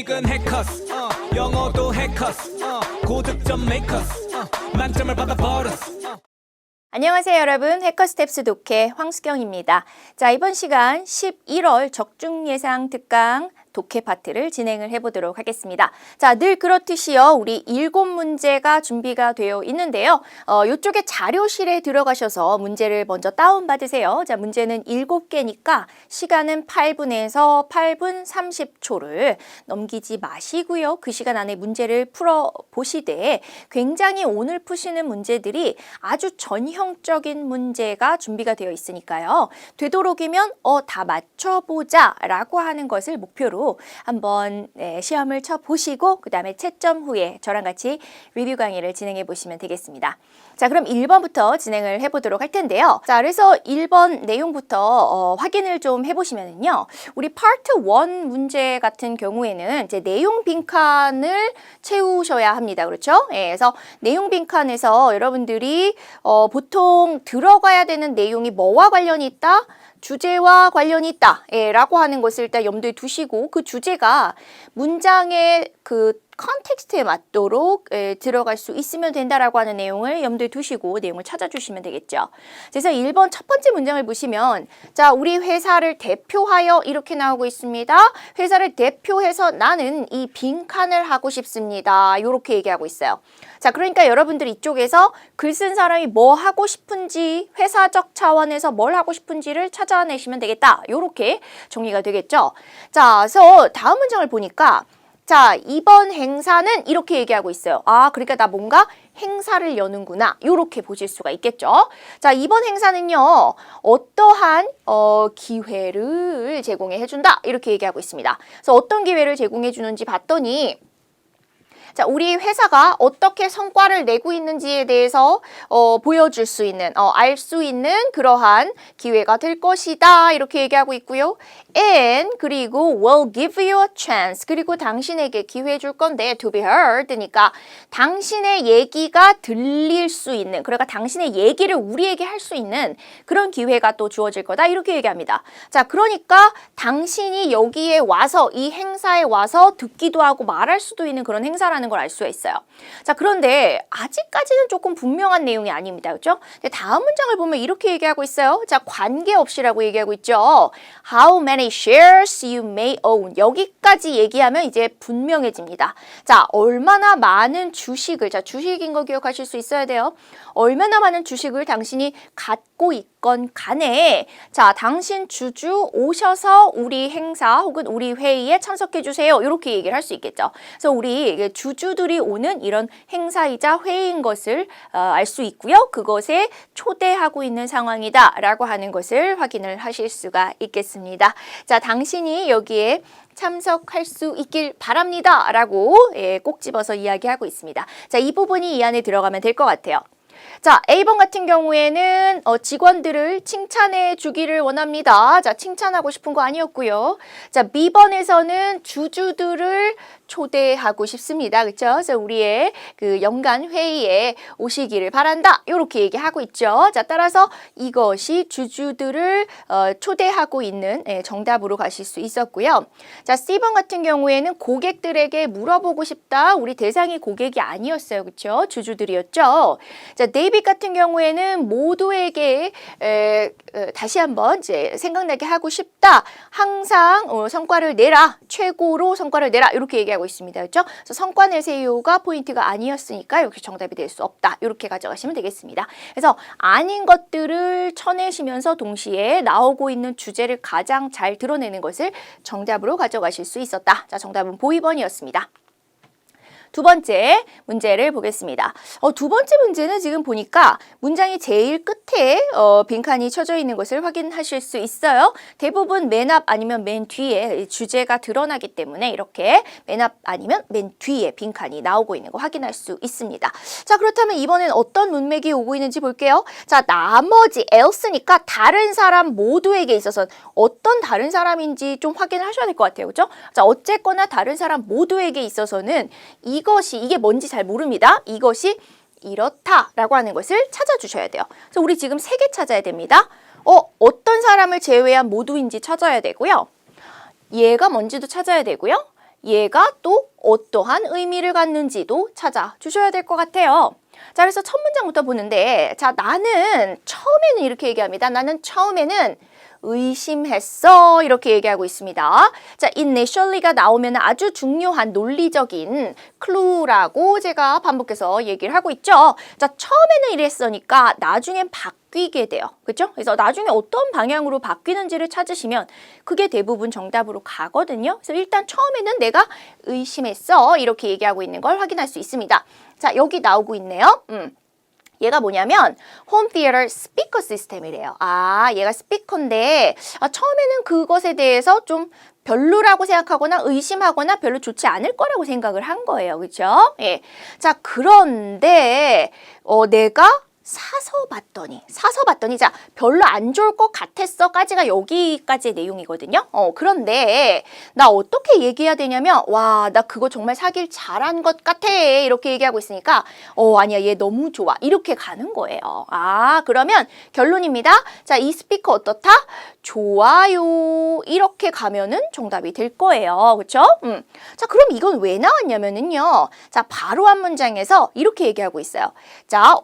토익은 해커스 어, 영어도 해커스 어, 고득점 메이커스 어, 만점을 받아버렸어 어. 안녕하세요 여러분 해커스텝스 독해 황수경입니다. 자 이번 시간 11월 적중 예상 특강 독해 파트를 진행을 해보도록 하겠습니다. 자, 늘 그렇듯이요. 우리 일곱 문제가 준비가 되어 있는데요. 어, 이쪽에 자료실에 들어가셔서 문제를 먼저 다운받으세요. 자, 문제는 일곱 개니까 시간은 8분에서 8분 30초를 넘기지 마시고요. 그 시간 안에 문제를 풀어 보시되 굉장히 오늘 푸시는 문제들이 아주 전형적인 문제가 준비가 되어 있으니까요. 되도록이면 어, 다 맞춰보자 라고 하는 것을 목표로 한번 네, 시험을 쳐 보시고 그 다음에 채점 후에 저랑 같이 리뷰 강의를 진행해 보시면 되겠습니다. 자 그럼 1번부터 진행을 해 보도록 할 텐데요. 자 그래서 1번 내용부터 어, 확인을 좀 해 보시면은요. 우리 파트 1 문제 같은 경우에는 이제 내용 빈칸을 채우셔야 합니다. 그렇죠? 예, 그래서 내용 빈칸에서 여러분들이 어, 보통 들어가야 되는 내용이 뭐와 관련이 있다? 주제와 관련이 있다. 예, 라고 하는 것을 일단 염두에 두시고 그 주제가 문장의 그 컨텍스트에 맞도록 예, 들어갈 수 있으면 된다라고 하는 내용을 염두에 두시고 내용을 찾아주시면 되겠죠. 그래서 1번 첫 번째 문장을 보시면 자 우리 회사를 대표하여 이렇게 나오고 있습니다. 회사를 대표해서 나는 이 빈칸을 하고 싶습니다. 이렇게 얘기하고 있어요. 자 그러니까 여러분들 이쪽에서 글 쓴 사람이 뭐 하고 싶은지 회사적 차원에서 뭘 하고 싶은지를 찾아내시면 되겠다. 이렇게 정리가 되겠죠. 자 그래서 다음 문장을 보니까 자, 이번 행사는 이렇게 얘기하고 있어요. 아, 그러니까 나 뭔가 행사를 여는구나. 이렇게 보실 수가 있겠죠. 자, 이번 행사는요, 어떠한, 어, 기회를 제공해 준다. 이렇게 얘기하고 있습니다. 그래서 어떤 기회를 제공해 주는지 봤더니, 자, 우리 회사가 어떻게 성과를 내고 있는지에 대해서 어, 보여줄 수 있는, 어, 알 수 있는 그러한 기회가 될 것이다. 이렇게 얘기하고 있고요. And 그리고 will give you a chance. 그리고 당신에게 기회 줄 건데 to be heard니까 당신의 얘기가 들릴 수 있는, 그러니까 당신의 얘기를 우리에게 할 수 있는 그런 기회가 또 주어질 거다. 이렇게 얘기합니다. 자, 그러니까 당신이 여기에 와서 이 행사에 와서 듣기도 하고 말할 수도 있는 그런 행사라는 걸 알 수가 있어요. 자, 그런데 아직까지는 조금 분명한 내용이 아닙니다. 그렇죠? 다음 문장을 보면 이렇게 얘기하고 있어요. 자, 관계없이라고 얘기하고 있죠. How many shares you may own. 여기까지 얘기하면 이제 분명해집니다. 자, 얼마나 많은 주식을 자, 주식인 거 기억하실 수 있어야 돼요. 얼마나 많은 주식을 당신이 갖고 있건 간에 자, 당신 주주 오셔서 우리 행사 혹은 우리 회의에 참석해 주세요. 이렇게 얘기를 할 수 있겠죠. 그래서 우리 주주들이 오는 이런 행사이자 회의인 것을 어, 알수 있고요. 그것에 초대하고 있는 상황이다라고 하는 것을 확인을 하실 수가 있겠습니다. 자, 당신이 여기에 참석할 수 있길 바랍니다. 라고 예, 꼭 집어서 이야기하고 있습니다. 자, 이 부분이 이 안에 들어가면 될 것 같아요. 자, A번 같은 경우에는 어, 직원들을 칭찬해 주기를 원합니다. 자, 칭찬하고 싶은 거 아니었고요. 자, B번에서는 주주들을 초대하고 싶습니다. 그렇죠? 그래서 우리의 그 연간 회의에 오시기를 바란다. 이렇게 얘기하고 있죠. 자, 따라서 이것이 주주들을 어, 초대하고 있는 예, 정답으로 가실 수 있었고요. 자, C번 같은 경우에는 고객들에게 물어보고 싶다. 우리 대상이 고객이 아니었어요. 그렇죠? 주주들이었죠. 자, 데이빗 같은 경우에는 모두에게 에, 에, 다시 한번 이제 생각나게 하고 싶다. 항상 어, 성과를 내라. 최고로 성과를 내라. 이렇게 얘기하고 있습니다. 그렇죠? 그래서 성과 내세요가 포인트가 아니었으니까 이렇게 정답이 될 수 없다. 이렇게 가져가시면 되겠습니다. 그래서 아닌 것들을 쳐내시면서 동시에 나오고 있는 주제를 가장 잘 드러내는 것을 정답으로 가져가실 수 있었다. 자, 정답은 보이번이었습니다. 두 번째 문제를 보겠습니다. 어, 두 번째 문제는 지금 보니까 문장이 제일 끝에 어, 빈칸이 쳐져 있는 것을 확인하실 수 있어요. 대부분 맨 앞 아니면 맨 뒤에 주제가 드러나기 때문에 이렇게 맨 앞 아니면 맨 뒤에 빈칸이 나오고 있는 거 확인할 수 있습니다. 자 그렇다면 이번엔 어떤 문맥이 오고 있는지 볼게요. 자 나머지 else니까 다른 사람 모두에게 있어서 어떤 다른 사람인지 좀 확인하셔야 될 것 같아요. 그죠? 자 어쨌거나 다른 사람 모두에게 있어서는 이 이것이 이게 뭔지 잘 모릅니다. 이것이 이렇다라고 하는 것을 찾아주셔야 돼요. 그래서 우리 지금 세 개 찾아야 됩니다. 어, 어떤 사람을 제외한 모두인지 찾아야 되고요. 얘가 뭔지도 찾아야 되고요. 얘가 또 어떠한 의미를 갖는지도 찾아주셔야 될 것 같아요. 자, 그래서 첫 문장부터 보는데, 자, 나는 처음에는 이렇게 얘기합니다. 나는 처음에는 의심했어. 이렇게 얘기하고 있습니다. 자, initially가 나오면 아주 중요한 논리적인 클루라고 제가 반복해서 얘기를 하고 있죠. 자, 처음에는 이랬으니까 나중엔 바뀌게 돼요. 그죠? 그래서 나중에 어떤 방향으로 바뀌는지를 찾으시면 그게 대부분 정답으로 가거든요. 그래서 일단 처음에는 내가 의심했어. 이렇게 얘기하고 있는 걸 확인할 수 있습니다. 자, 여기 나오고 있네요. 음. 얘가 뭐냐면 홈 티어터 스피커 시스템이래요. 아, 얘가 스피커인데 아, 처음에는 그것에 대해서 좀 별로라고 생각하거나 의심하거나 별로 좋지 않을 거라고 생각을 한 거예요. 그렇죠? 예. 자, 그런데 어 내가 사서 봤더니 사서 봤더니 자 별로 안 좋을 것 같았어까지가 여기까지의 내용이거든요. 어 그런데 나 어떻게 얘기해야 되냐면 와 나 그거 정말 사길 잘한 것 같아 이렇게 얘기하고 있으니까 어 아니야 얘 너무 좋아 이렇게 가는 거예요. 아 그러면 결론입니다. 자 이 스피커 어떻다? 좋아요 이렇게 가면은 정답이 될 거예요. 그렇죠? 음. 자 그럼 이건 왜 나왔냐면은요. 자 바로 한 문장에서 이렇게 얘기하고 있어요. 자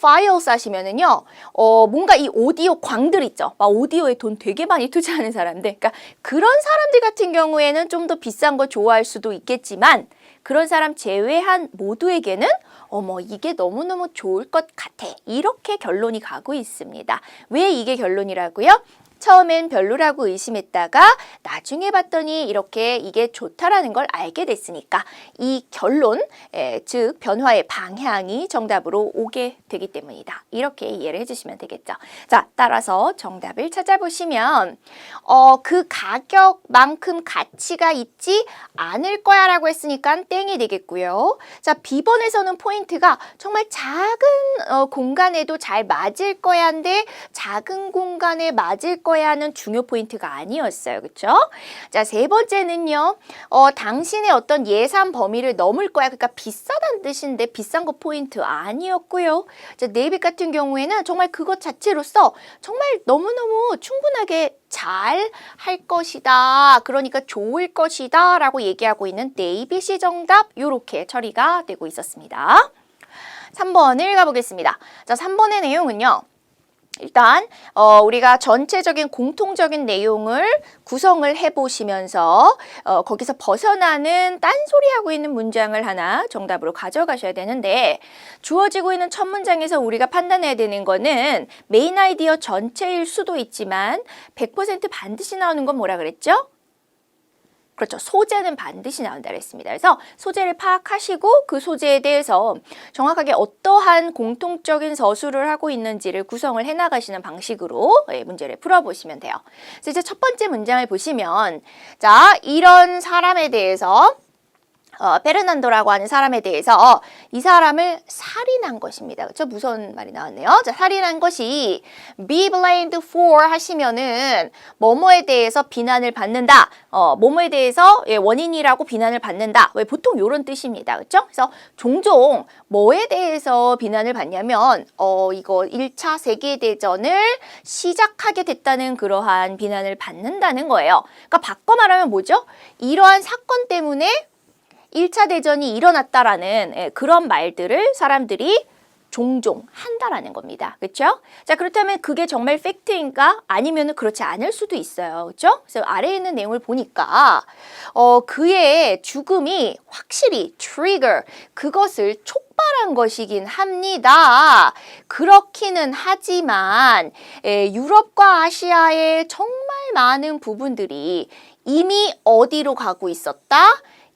파일 스 하시면은요. 어 뭔가 이 오디오 광들 있죠. 막 오디오에 돈 되게 많이 투자하는 사람들. 그러니까 그런 사람들 같은 경우에는 좀 더 비싼 거 좋아할 수도 있겠지만 그런 사람 제외한 모두에게는 어머 이게 너무너무 좋을 것 같아 이렇게 결론이 가고 있습니다. 왜 이게 결론이라고요? 처음엔 별로라고 의심했다가 나중에 봤더니 이렇게 이게 좋다라는 걸 알게 됐으니까 이 결론, 에, 즉 변화의 방향이 정답으로 오게 되기 때문이다. 이렇게 이해를 해주시면 되겠죠. 자, 따라서 정답을 찾아보시면 어, 그 가격만큼 가치가 있지 않을 거야 라고 했으니까 땡이 되겠고요. 자, B번에서는 포인트가 정말 작은 어, 공간에도 잘 맞을 거야인데 작은 공간에 맞을 거야 하는 중요 포인트가 아니었어요. 그렇죠? 자, 세 번째는요. 어, 당신의 어떤 예산 범위를 넘을 거야. 그러니까 비싸다는 뜻인데 비싼 거 포인트 아니었고요. 자, 네이비 같은 경우에는 정말 그것 자체로서 정말 너무너무 충분하게 잘 할 것이다. 그러니까 좋을 것이다. 라고 얘기하고 있는 네이비 시 정답 요렇게 처리가 되고 있었습니다. 3번을 가보겠습니다. 자, 3번의 내용은요. 일단 어, 우리가 전체적인 공통적인 내용을 구성을 해보시면서 어, 거기서 벗어나는 딴소리하고 있는 문장을 하나 정답으로 가져가셔야 되는데 주어지고 있는 첫 문장에서 우리가 판단해야 되는 거는 메인 아이디어 전체일 수도 있지만 100% 반드시 나오는 건 뭐라 그랬죠? 그렇죠. 소재는 반드시 나온다 그랬습니다. 그래서 소재를 파악하시고 그 소재에 대해서 정확하게 어떠한 공통적인 서술을 하고 있는지를 구성을 해나가시는 방식으로 예, 문제를 풀어보시면 돼요. 그래서 이제 첫 번째 문장을 보시면 자 이런 사람에 대해서 어, 페르난도라고 하는 사람에 대해서 이 사람을 살인한 것입니다. 그렇죠? 무서운 말이 나왔네요. 자, 살인한 것이 be blamed for 하시면은 뭐뭐에 대해서 비난을 받는다. 어, 뭐뭐에 대해서 예, 원인이라고 비난을 받는다. 왜 보통 이런 뜻입니다. 그렇죠? 그래서 종종 뭐에 대해서 비난을 받냐면 어, 이거 1차 세계 대전을 시작하게 됐다는 그러한 비난을 받는다는 거예요. 그러니까 바꿔 말하면 뭐죠? 이러한 사건 때문에 1차 대전이 일어났다라는 예, 그런 말들을 사람들이 종종 한다라는 겁니다. 그렇죠? 자, 그렇다면 그게 정말 팩트인가? 아니면 그렇지 않을 수도 있어요. 그렇죠? 그래서 아래에 있는 내용을 보니까 어, 그의 죽음이 확실히 트리거 그것을 촉발한 것이긴 합니다. 그렇기는 하지만 에, 유럽과 아시아의 정말 많은 부분들이 이미 어디로 가고 있었다?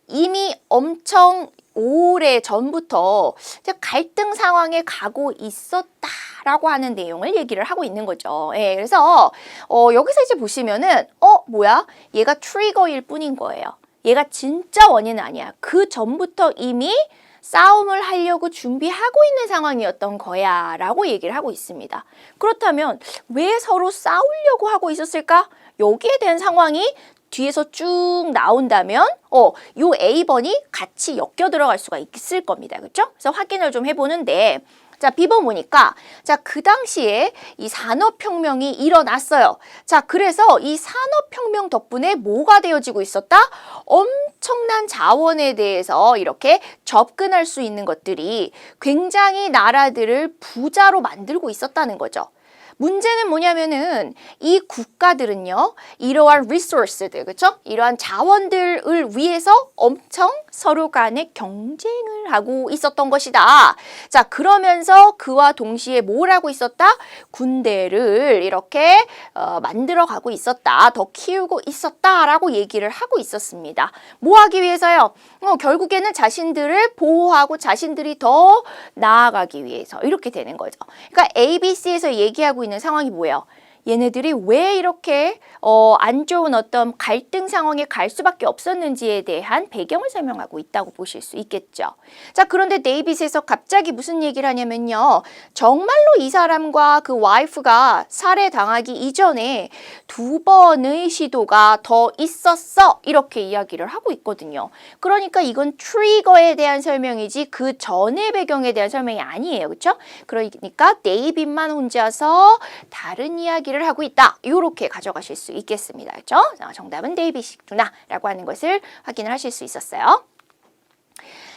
이미 엄청 오래 전부터 갈등 상황에 가고 있었다라고 하는 내용을 얘기를 하고 있는 거죠. 예, 그래서 어, 여기서 이제 보시면은 어 뭐야? 얘가 트리거일 뿐인 거예요. 얘가 진짜 원인은 아니야. 그 전부터 이미 싸움을 하려고 준비하고 있는 상황이었던 거야 라고 얘기를 하고 있습니다. 그렇다면 왜 서로 싸우려고 하고 있었을까? 여기에 대한 상황이 뒤에서 쭉 나온다면 어, 요 A번이 같이 엮여 들어갈 수가 있을 겁니다. 그렇죠? 그래서 확인을 좀 해보는데 자, B번 보니까 자, 그 당시에 이 산업혁명이 일어났어요. 자, 그래서 이 산업혁명 덕분에 뭐가 되어지고 있었다? 엄청난 자원에 대해서 이렇게 접근할 수 있는 것들이 굉장히 나라들을 부자로 만들고 있었다는 거죠. 문제는 뭐냐면은 이 국가들은요 이러한 리소스들 그렇죠 이러한 자원들을 위해서 엄청 서로 간에 경쟁을 하고 있었던 것이다. 자 그러면서 그와 동시에 뭘 하고 있었다? 군대를 이렇게 어, 만들어 가고 있었다. 더 키우고 있었다라고 얘기를 하고 있었습니다. 뭐 하기 위해서요? 어, 결국에는 자신들을 보호하고 자신들이 더 나아가기 위해서 이렇게 되는 거죠. 그러니까 ABC에서 얘기하고 있는 상황이 뭐예요? 얘네들이 왜 이렇게 어, 안 좋은 어떤 갈등 상황에 갈 수밖에 없었는지에 대한 배경을 설명하고 있다고 보실 수 있겠죠. 자, 그런데 데이빗에서 갑자기 무슨 얘기를 하냐면요. 정말로 이 사람과 그 와이프가 살해당하기 이전에 두 번의 시도가 더 있었어. 이렇게 이야기를 하고 있거든요. 그러니까 이건 트리거에 대한 설명이지 그 전의 배경에 대한 설명이 아니에요. 그렇죠? 그러니까 데이빗만 혼자서 다른 이야기 를 하고 있다. 이렇게 가져가실 수 있겠습니다. 그렇죠? 자, 정답은 데이빗이구나라고 하는 것을 확인을 하실 수 있었어요.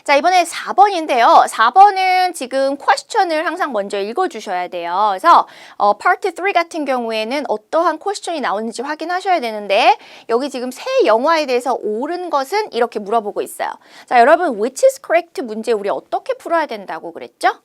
자, 이번에 4번인데요. 4번은 지금 퀘스천을 항상 먼저 읽어주셔야 돼요. 그래서 어, 파트 3 같은 경우에는 어떠한 퀘스천이 나오는지 확인하셔야 되는데 여기 지금 새 영화에 대해서 옳은 것은 이렇게 물어보고 있어요. 자, 여러분 which is correct 문제 우리 어떻게 풀어야 된다고 그랬죠?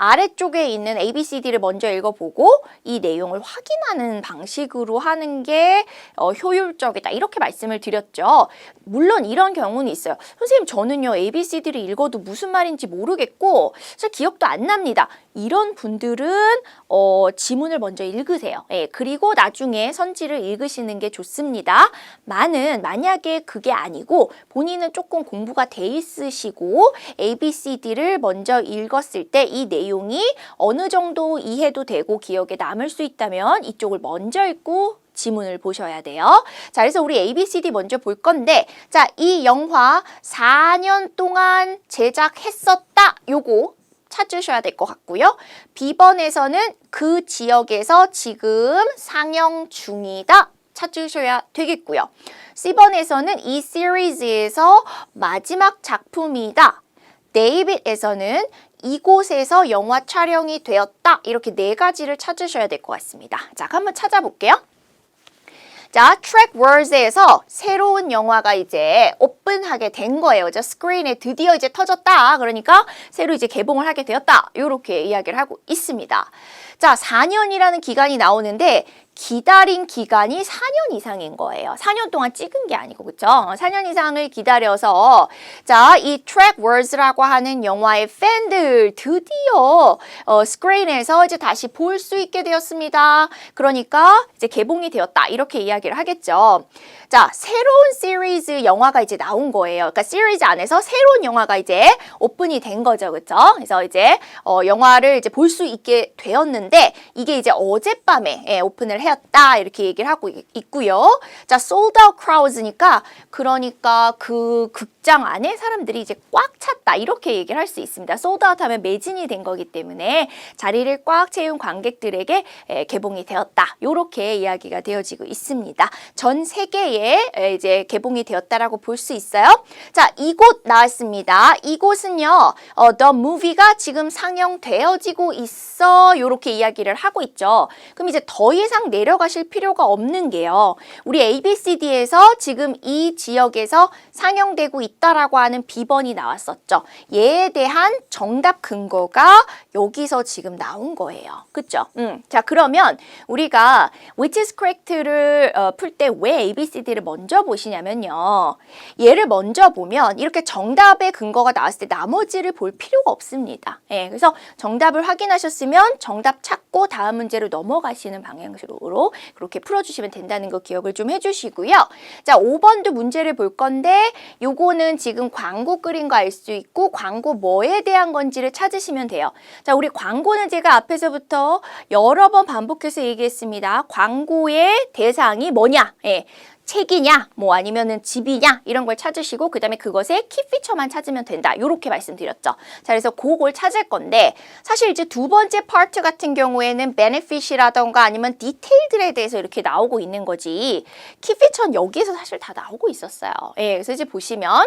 아래쪽에 있는 ABCD를 먼저 읽어보고 이 내용을 확인하는 방식으로 하는 게 어, 효율적이다. 이렇게 말씀을 드렸죠. 물론 이런 경우는 있어요. 선생님, 저는요, ABCD를 읽어도 무슨 말인지 모르겠고, 잘 기억도 안 납니다. 이런 분들은 어, 지문을 먼저 읽으세요. 예, 그리고 나중에 선지를 읽으시는 게 좋습니다. 많은 만약에 그게 아니고 본인은 조금 공부가 돼 있으시고 ABCD를 먼저 읽었을 때 이 내용이 어느 정도 이해도 되고 기억에 남을 수 있다면 이쪽을 먼저 읽고 지문을 보셔야 돼요. 자, 그래서 우리 ABCD 먼저 볼 건데, 자, 이 영화 4년 동안 제작했었다. 요거 찾으셔야 될 것 같고요. B번에서는 그 지역에서 지금 상영 중이다. 찾으셔야 되겠고요. C번에서는 이 시리즈에서 마지막 작품이다. 데이빗에서는 이곳에서 영화 촬영이 되었다. 이렇게 네 가지를 찾으셔야 될 것 같습니다. 자, 한번 찾아볼게요. 자, 트랙 월즈에서 새로운 영화가 이제 오픈하게 된 거예요. 저 스크린에 드디어 이제 터졌다. 그러니까 새로 이제 개봉을 하게 되었다. 이렇게 이야기를 하고 있습니다. 자, 4년이라는 기간이 나오는데 기다린 기간이 4년 이상인 거예요. 4년 동안 찍은 게 아니고 그렇죠? 4년 이상을 기다려서 자, 이 트랙 월즈라고 하는 영화의 팬들 드디어 어, 스크린에서 이제 다시 볼 수 있게 되었습니다. 그러니까 이제 개봉이 되었다. 이렇게 이야기를 하겠죠. 자, 새로운 시리즈 영화가 이제 나온 거예요. 그러니까 시리즈 안에서 새로운 영화가 이제 오픈이 된 거죠. 그렇죠? 그래서 이제 어, 영화를 이제 볼 수 있게 되었는데 이게 이제 어젯밤에 예, 오픈을 했다. 이렇게 얘기를 하고 있- 있고요. 자, sold out crowds니까 그러니까 그 극 장 안에 사람들이 이제 꽉 찼다. 이렇게 얘기를 할 수 있습니다. out 하면 매진이 된 거기 때문에 자리를 꽉 채운 관객들에게 예, 개봉이 되었다. 이렇게 이야기가 되어지고 있습니다. 전 세계에 에, 이제 개봉이 되었다라고 볼 수 있어요. 자, 이곳 나왔습니다. 이곳은요, 어, The Movie가 지금 상영되어지고 있어. 이렇게 이야기를 하고 있죠. 그럼 이제 더 이상 내려가실 필요가 없는 게요. 우리 ABCD에서 지금 이 지역에서 상영되고 있다 라고 하는 비번이 나왔었죠. 얘에 대한 정답 근거가 여기서 지금 나온 거예요. 그쵸? 음. 자, 그러면 우리가 which is correct를 어, 풀때 왜 ABCD를 먼저 보시냐면요. 얘를 먼저 보면 이렇게 정답의 근거가 나왔을 때 나머지를 볼 필요가 없습니다. 예, 그래서 정답을 확인하셨으면 정답 찾고 다음 문제로 넘어가시는 방향으로 그렇게 풀어주시면 된다는 거 기억을 좀 해주시고요. 자, 5번도 문제를 볼 건데 요거는 지금 광고 끓인 거 알 수 있고 광고 뭐에 대한 건지를 찾으시면 돼요. 자, 우리 광고는 제가 앞에서부터 여러 번 반복해서 얘기했습니다. 광고의 대상이 뭐냐? 예. 책이냐, 뭐 아니면은 집이냐 이런 걸 찾으시고 그 다음에 그것의 키 피처만 찾으면 된다. 이렇게 말씀드렸죠. 자, 그래서 그걸 찾을 건데 사실 이제 두 번째 파트 같은 경우에는 benefit이라던가 아니면 디테일들에 대해서 이렇게 나오고 있는 거지. 키 피처는 여기에서 사실 다 나오고 있었어요. 예, 그래서 이제 보시면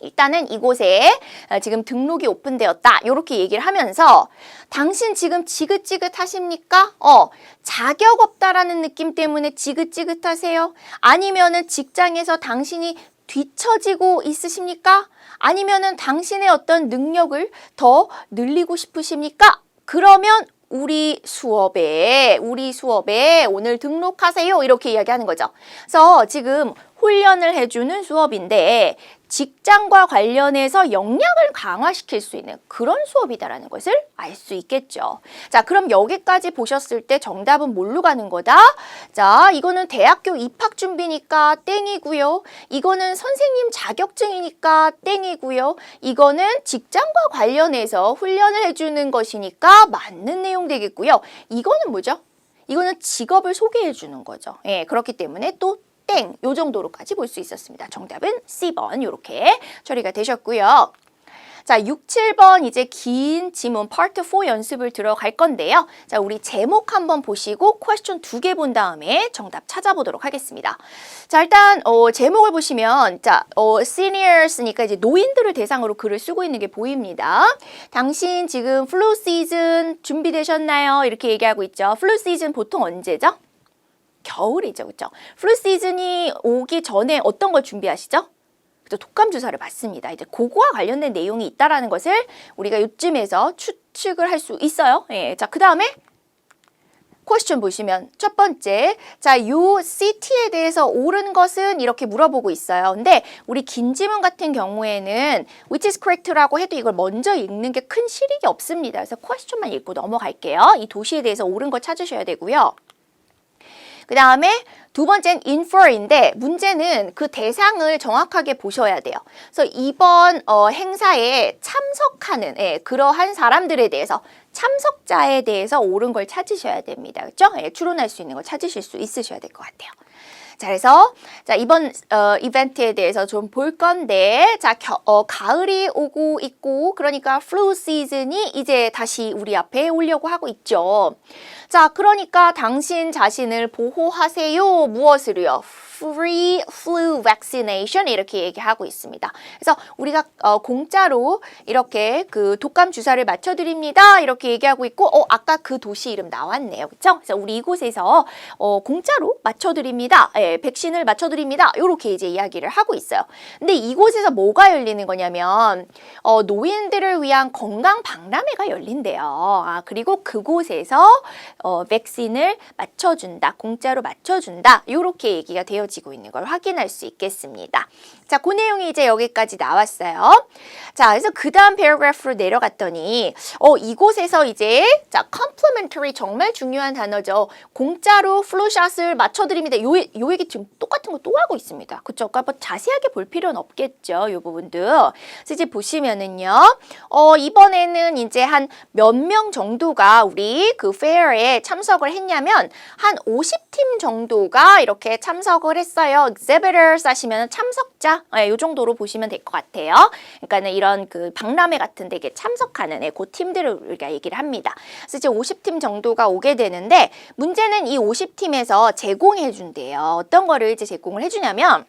일단은 이곳에 어, 지금 등록이 오픈되었다. 이렇게 얘기를 하면서 당신 지금 지긋지긋하십니까? 어, 자격 없다라는 느낌 때문에 지긋지긋하세요? 아니면은 직장에서 당신이 뒤처지고 있으십니까? 아니면은 당신의 어떤 능력을 더 늘리고 싶으십니까? 그러면 우리 수업에 우리 수업에 오늘 등록하세요 이렇게 이야기하는 거죠. 그래서 지금 훈련을 해주는 수업인데 직장과 관련해서 역량을 강화시킬 수 있는 그런 수업이다라는 것을 알 수 있겠죠. 자, 그럼 여기까지 보셨을 때 정답은 뭘로 가는 거다? 자, 이거는 대학교 입학 준비니까 땡이고요. 이거는 선생님 자격증이니까 땡이고요. 이거는 직장과 관련해서 훈련을 해주는 것이니까 맞는 내용 되겠고요. 이거는 뭐죠? 이거는 직업을 소개해 주는 거죠. 예, 그렇기 때문에 또 땡, 요 정도로까지 볼 수 있었습니다. 정답은 C번 이렇게 처리가 되셨고요. 자, 6, 7번 이제 긴 지문 파트 4 연습을 들어갈 건데요. 자, 우리 제목 한번 보시고 퀘스천 두 개 본 다음에 정답 찾아보도록 하겠습니다. 자, 일단 어, 제목을 보시면 자, 어, seniors니까 이제 노인들을 대상으로 글을 쓰고 있는 게 보입니다. 당신 지금 플루 시즌 준비되셨나요? 이렇게 얘기하고 있죠. 플루 시즌 보통 언제죠? 겨울이죠, 그렇죠? 플루 시즌이 오기 전에 어떤 걸 준비하시죠? 그죠? 독감 주사를 맞습니다. 이제 그거와 관련된 내용이 있다라는 것을 우리가 요쯤에서 추측을 할 수 있어요. 예, 자, 그 다음에 퀘스천 보시면 첫 번째, 자, 요 city에 대해서 옳은 것은 이렇게 물어보고 있어요. 근데 우리 긴 지문 같은 경우에는 which is correct라고 해도 이걸 먼저 읽는 게 큰 실익이 없습니다. 그래서 퀘스천만 읽고 넘어갈게요. 이 도시에 대해서 옳은 거 찾으셔야 되고요. 그 다음에 두 번째는 infer인데 문제는 그 대상을 정확하게 보셔야 돼요. 그래서 이번 어, 행사에 참석하는 예, 그러한 사람들에 대해서 참석자에 대해서 옳은 걸 찾으셔야 됩니다. 그렇죠? 예, 추론할 수 있는 걸 찾으실 수 있으셔야 될 것 같아요. 자, 그래서 자 이번 어, 이벤트에 대해서 좀 볼 건데 자 겨, 어, 가을이 오고 있고 그러니까 플루 시즌이 이제 다시 우리 앞에 오려고 하고 있죠. 자, 그러니까 당신 자신을 보호하세요. 무엇으로요? Free flu vaccination 이렇게 얘기하고 있습니다. 그래서 우리가 어, 공짜로 이렇게 그 독감 주사를 맞춰 드립니다. 이렇게 얘기하고 있고, 어, 아까 그 도시 이름 나왔네요. 그렇죠? 그래서 우리 이곳에서 어, 공짜로 맞춰 드립니다. 예, 백신을 맞춰 드립니다. 이렇게 이제 이야기를 하고 있어요. 근데 이곳에서 뭐가 열리는 거냐면 어, 노인들을 위한 건강 박람회가 열린대요. 아, 그리고 그곳에서 어, 백신을 맞춰 준다, 공짜로 맞춰 준다. 이렇게 얘기가 되어 지고 있는 걸 확인할 수 있겠습니다. 자, 그 내용이 이제 여기까지 나왔어요. 자, 그래서 그 다음 패러그래프로 내려갔더니, 어, 이곳에서 이제, 자, complimentary 정말 중요한 단어죠. 공짜로 플루샷을 맞춰드립니다. 요, 요 얘기 지금 똑같은 거 또 하고 있습니다. 그쵸? 그러니까 뭐 자세하게 볼 필요는 없겠죠. 요 부분도. 그래서 이제 보시면은요, 어, 이번에는 이제 한 몇 명 정도가 우리 그 페어에 참석을 했냐면, 한 50팀 정도가 이렇게 참석을 했어요. exhibitors 하시면 참석자, 예, 요 정도로 보시면 될 것 같아요. 그러니까는 이런 그 박람회 같은 데 참석하는 예, 그 팀들을 우리가 얘기를 합니다. 그래서 이제 50팀 정도가 오게 되는데 문제는 이 50팀에서 제공해 준대요. 어떤 거를 이제 제공을 해 주냐면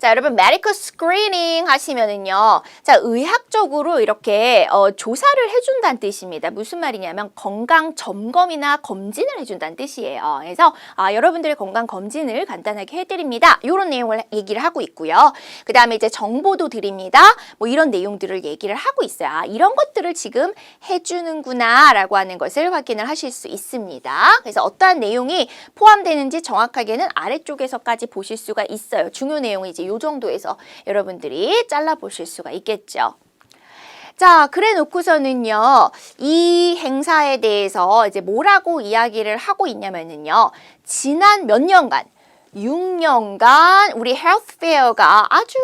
자, 여러분 메디컬 스크리닝 하시면은요. 자, 의학적으로 이렇게 어, 조사를 해 준다는 뜻입니다. 무슨 말이냐면 건강 점검이나 검진을 해 준다는 뜻이에요. 그래서 아, 여러분들의 건강 검진을 간단하게 해 드립니다. 이런 내용을 얘기를 하고 있고요. 그 다음에 이제 정보도 드립니다. 뭐 이런 내용들을 얘기를 하고 있어요. 아, 이런 것들을 지금 해 주는구나라고 하는 것을 확인을 하실 수 있습니다. 그래서 어떠한 내용이 포함되는지 정확하게는 아래쪽에서까지 보실 수가 있어요. 중요 내용이 이제 요 정도에서 여러분들이 잘라 보실 수가 있겠죠. 자, 그래 놓고서는요, 이 행사에 대해서 이제 뭐라고 이야기를 하고 있냐면은요, 지난 몇 년간, 6년간 우리 헬스페어가 아주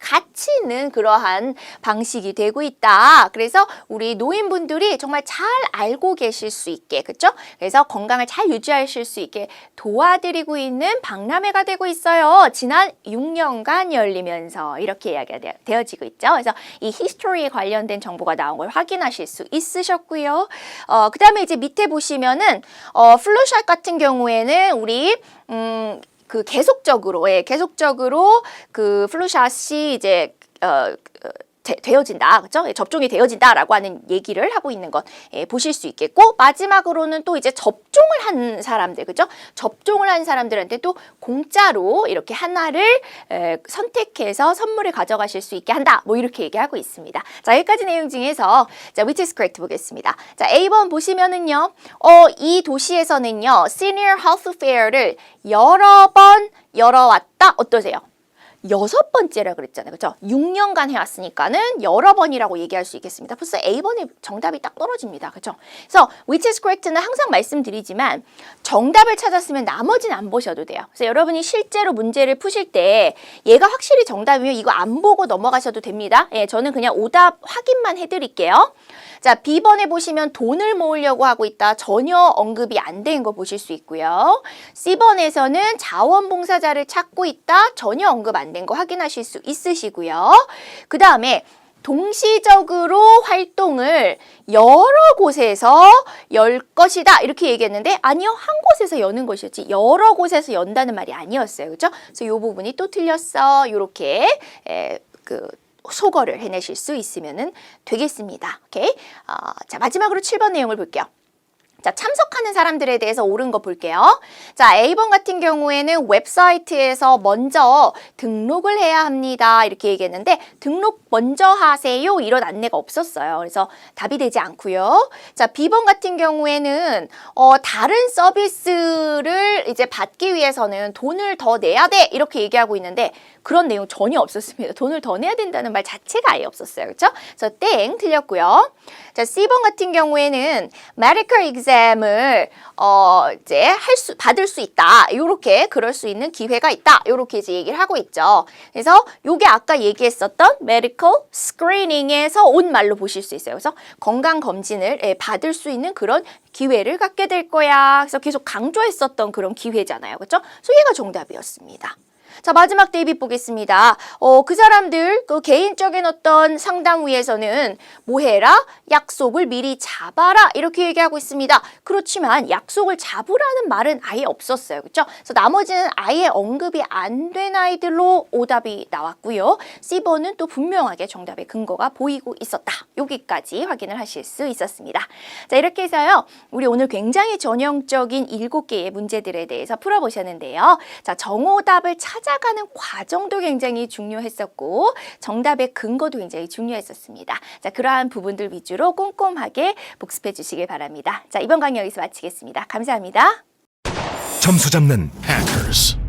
같이 있는 그러한 방식이 되고 있다. 그래서 우리 노인분들이 정말 잘 알고 계실 수 있게, 그렇죠? 그래서 건강을 잘 유지하실 수 있게 도와드리고 있는 박람회가 되고 있어요. 지난 6년간 열리면서 이렇게 이야기가 되- 되어 지고 있죠. 그래서 이 히스토리에 관련된 정보가 나온 걸 확인하실 수 있으셨고요. 어, 그 다음에 이제 밑에 보시면은 어, 플루샷 같은 경우에는 우리 음, 그 계속적으로 예, 계속적으로 그 플루샷이 이제 어, 어, 되, 되어진다, 그렇죠? 접종이 되어진다라고 하는 얘기를 하고 있는 것 예, 보실 수 있겠고 마지막으로는 또 이제 접종을 한 사람들, 그렇죠? 접종을 한 사람들한테 또 공짜로 이렇게 하나를 에, 선택해서 선물을 가져가실 수 있게 한다, 뭐 이렇게 얘기하고 있습니다. 자 여기까지 내용 중에서 자 which is correct 보겠습니다. 자 A번 보시면은요, 어, 이 도시에서는요 Senior Health Fair를 여러 번 열어왔다, 어떠세요? 여섯 번째라 그랬잖아요. 그렇죠? 6년간 해왔으니까는 여러 번이라고 얘기할 수 있겠습니다. 벌써 A번에 정답이 딱 떨어집니다. 그렇죠? 그래서 which is correct는 항상 말씀드리지만 정답을 찾았으면 나머지는 안 보셔도 돼요. 그래서 여러분이 실제로 문제를 푸실 때 얘가 확실히 정답이면 이거 안 보고 넘어가셔도 됩니다. 예, 저는 그냥 오답 확인만 해드릴게요. 자, B번에 보시면 돈을 모으려고 하고 있다. 전혀 언급이 안 된 거 보실 수 있고요. C번에서는 자원봉사자를 찾고 있다. 전혀 언급 안된 거 확인하실 수 있으시고요. 그 다음에 동시적으로 활동을 여러 곳에서 열 것이다 이렇게 얘기했는데 아니요 한 곳에서 여는 것이었지 여러 곳에서 연다는 말이 아니었어요 그렇죠? 그래서 이 부분이 또 틀렸어 이렇게 그 소거를 해내실 수 있으면 되겠습니다. 오케이. 어, 자 마지막으로 7번 내용을 볼게요. 자, 참석하는 사람들에 대해서 옳은 거 볼게요. 자, A번 같은 경우에는 웹사이트에서 먼저 등록을 해야 합니다. 이렇게 얘기했는데 등록 먼저 하세요. 이런 안내가 없었어요. 그래서 답이 되지 않고요. 자, B번 같은 경우에는 어, 다른 서비스를 이제 받기 위해서는 돈을 더 내야 돼. 이렇게 얘기하고 있는데 그런 내용 전혀 없었습니다. 돈을 더 내야 된다는 말 자체가 아예 없었어요. 그렇죠? 그래서 땡 틀렸고요. 자, C번 같은 경우에는 medical exam 을 어 이제 할 수 받을 수 있다. 요렇게 그럴 수 있는 기회가 있다. 요렇게 이제 얘기를 하고 있죠. 그래서 요게 아까 얘기했었던 medical screening에서 온 말로 보실 수 있어요. 그래서 건강 검진을 예, 받을 수 있는 그런 기회를 갖게 될 거야. 그래서 계속 강조했었던 그런 기회잖아요. 그렇죠? 얘가 정답이었습니다. 자 마지막 대입 보겠습니다. 어, 그 사람들 그 개인적인 어떤 상담 위에서는 뭐 해라? 약속을 미리 잡아라 이렇게 얘기하고 있습니다. 그렇지만 약속을 잡으라는 말은 아예 없었어요. 그렇죠? 그래서 나머지는 아예 언급이 안 된 아이들로 오답이 나왔고요. C번은 또 분명하게 정답의 근거가 보이고 있었다. 여기까지 확인을 하실 수 있었습니다. 자 이렇게 해서요. 우리 오늘 굉장히 전형적인 일곱 개의 문제들에 대해서 풀어보셨는데요. 자 정오답을 찾아가는 과정도 굉장히 중요했었고 정답의 근거도 굉장히 중요했었습니다. 자 그러한 부분들 위주로 꼼꼼하게 복습해 주시길 바랍니다. 자 이번 강의 여기서 마치겠습니다. 감사합니다. 점수 잡는 hackers.